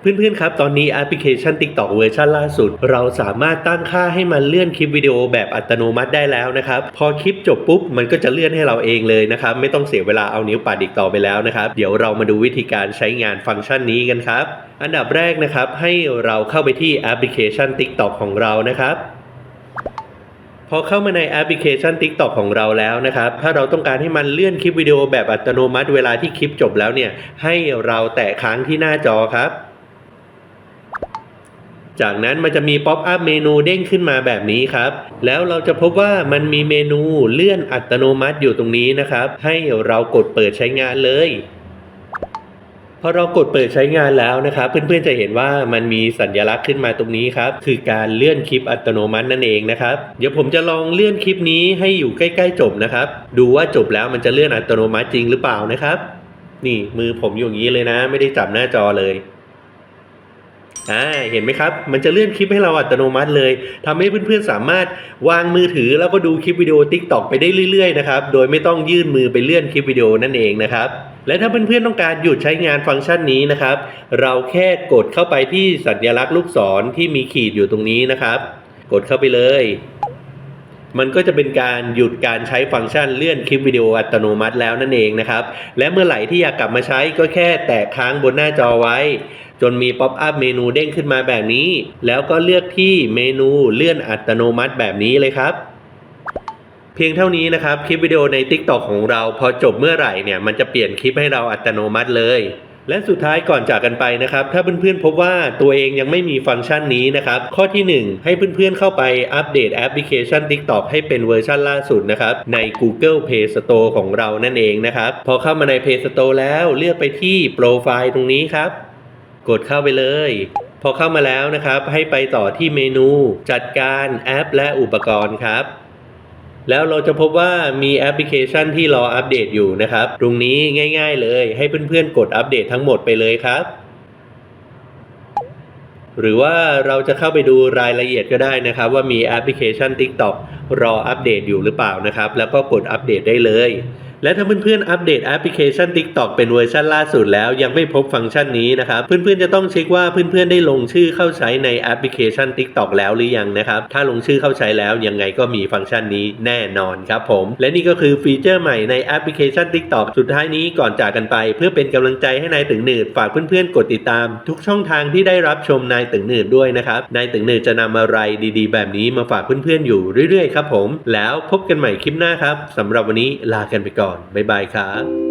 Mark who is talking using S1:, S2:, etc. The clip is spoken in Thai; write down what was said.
S1: เพื่อนๆ ครับ ตอนนี้แอปพลิเคชัน TikTok เวอร์ชันล่าสุด เราสามารถตั้งค่าให้มันเลื่อนคลิปวิดีโอแบบอัตโนมัติได้แล้วนะครับ พอคลิปจบปุ๊บ มันก็จะเลื่อนให้เราเองเลยนะครับ ไม่ต้องเสียเวลาเอานิ้วปัดอีกต่อไปแล้วนะครับ เดี๋ยวเรามาดูวิธีการใช้งานฟังก์ชันนี้กันครับ อันดับแรกนะครับ ให้เราเข้าไปที่แอปพลิเคชัน TikTok ของเรานะครับพอเข้ามาในแอปพลิเคชัน TikTok ของเราแล้วนะครับ ถ้าเราต้องการให้มันเลื่อนคลิปวิดีโอแบบอัตโนมัติเวลาที่คลิปจบแล้วเนี่ย ให้เราแตะค้างที่หน้าจอครับ จากนั้นมันจะมีป๊อปอัพเมนูเด้งขึ้นมาแบบนี้ครับ แล้วเราจะพบว่ามันมีเมนูเลื่อนอัตโนมัติอยู่ตรงนี้นะครับ ให้เรากดเปิดใช้งานเลยพอเรากดเปิดใช้งานแล้วนะครับ เพื่อนๆจะเห็นว่ามันมีสัญลักษณ์ขึ้นมาตรงนี้ครับ คือการเลื่อนคลิปอัตโนมัตินั่นเองนะครับ เดี๋ยวผมจะลองเลื่อนคลิปนี้ให้อยู่ใกล้ๆจบนะครับ ดูว่าจบแล้วมันจะเลื่อนอัตโนมัติจริงหรือเปล่านะครับ นี่มือผมอยู่อย่างนี้เลยนะ ไม่ได้จับหน้าจอเลย อ่าเห็นไหมครับ มันจะเลื่อนคลิปให้เราอัตโนมัติเลยทำให้เพื่อนๆสามารถวางมือถือแล้วก็ดูคลิปวิดีโอ TikTok ไปได้เรื่อยๆนะครับโดยไม่ต้องยื่นมือไปเลื่อนคลิปวิดีโอนั่นเองนะครับและถ้าเพื่อนๆต้องการหยุดใช้งานฟังก์ชันนี้นะครับ เราแค่กดเข้าไปที่สัญลักษณ์ลูกศรที่มีขีดอยู่ตรงนี้นะครับ กดเข้าไปเลย มันก็จะเป็นการหยุดการใช้ฟังก์ชันเลื่อนคลิปวิดีโออัตโนมัติแล้วนั่นเองนะครับ และเมื่อไหร่ที่อยากกลับมาใช้ก็แค่แตะค้างบนหน้าจอไว้ จนมีป๊อปอัพเมนูเด้งขึ้นมาแบบนี้ แล้วก็เลือกที่เมนูเลื่อนอัตโนมัติแบบนี้เลยครับ เพียงเท่านี้นะครับ คลิปวิดีโอใน TikTok ของเราพอจบเมื่อไหร่เนี่ยมันจะเปลี่ยนคลิปให้เราอัตโนมัติเลยและสุดท้ายก่อนจากกันไปนะครับ ถ้าเพื่อนๆพบว่าตัวเองยังไม่มีฟังก์ชันนี้นะครับ ข้อที่ 1 ให้เพื่อนๆเข้าไปอัปเดตแอปพลิเคชัน TikTok ให้เป็นเวอร์ชันล่าสุดนะครับ ใน Google Play Store ของเรานั่นเองนะครับ พอเข้ามาใน Play Store แล้วเลือกไปที่โปรไฟล์ตรงนี้ครับ กดเข้าไปเลย พอเข้ามาแล้วนะครับ ให้ไปต่อที่เมนูจัดการแอป และอุปกรณ์ครับ แล้วเราจะพบว่ามีแอปพลิเคชันที่รออัปเดตอยู่นะครับ ตรงนี้ง่าย ๆ เลยให้เพื่อนๆ กดอัปเดตทั้งหมดไปเลยครับหรือว่าเราจะเข้าไปดูรายละเอียดก็ได้นะครับ ว่ามีแอปพลิเคชัน TikTok รออัปเดตอยู่หรือเปล่านะครับ แล้วก็กดอัปเดตได้เลย และถ้าเพื่อนๆอัปเดตแอปพลิเคชัน TikTok เป็นเวอร์ชันล่าสุดแล้วยังไม่พบฟังก์ชันนี้นะครับเพื่อนๆจะต้องเช็คว่าเพื่อนๆได้ลงชื่อเข้าใช้ในแอปพลิเคชัน TikTok แล้วหรือยังนะครับถ้าลงชื่อเข้าใช้แล้วยังไงก็มีฟังก์ชันนี้แน่นอนครับผม และนี่ก็คือฟีเจอร์ใหม่ในแอปพลิเคชัน TikTok สุดท้ายนี้ก่อนจากกันไป เพื่อเป็นกำลังใจให้นายตึงหนืดฝากเพื่อนๆกดติดตาม ทุกช่องทางที่ได้รับชมนายตึงหนืดด้วยนะครับนายตึงหนืดจะนำอะไรดีๆ แบบนี้มาฝากเพื่อนๆอยู่เรื่อยๆครับผมแล้วพบกันใหม่คลิปหน้าครับสำหรับวันนี้ลากันไปก่อน บ๊ายบายครับ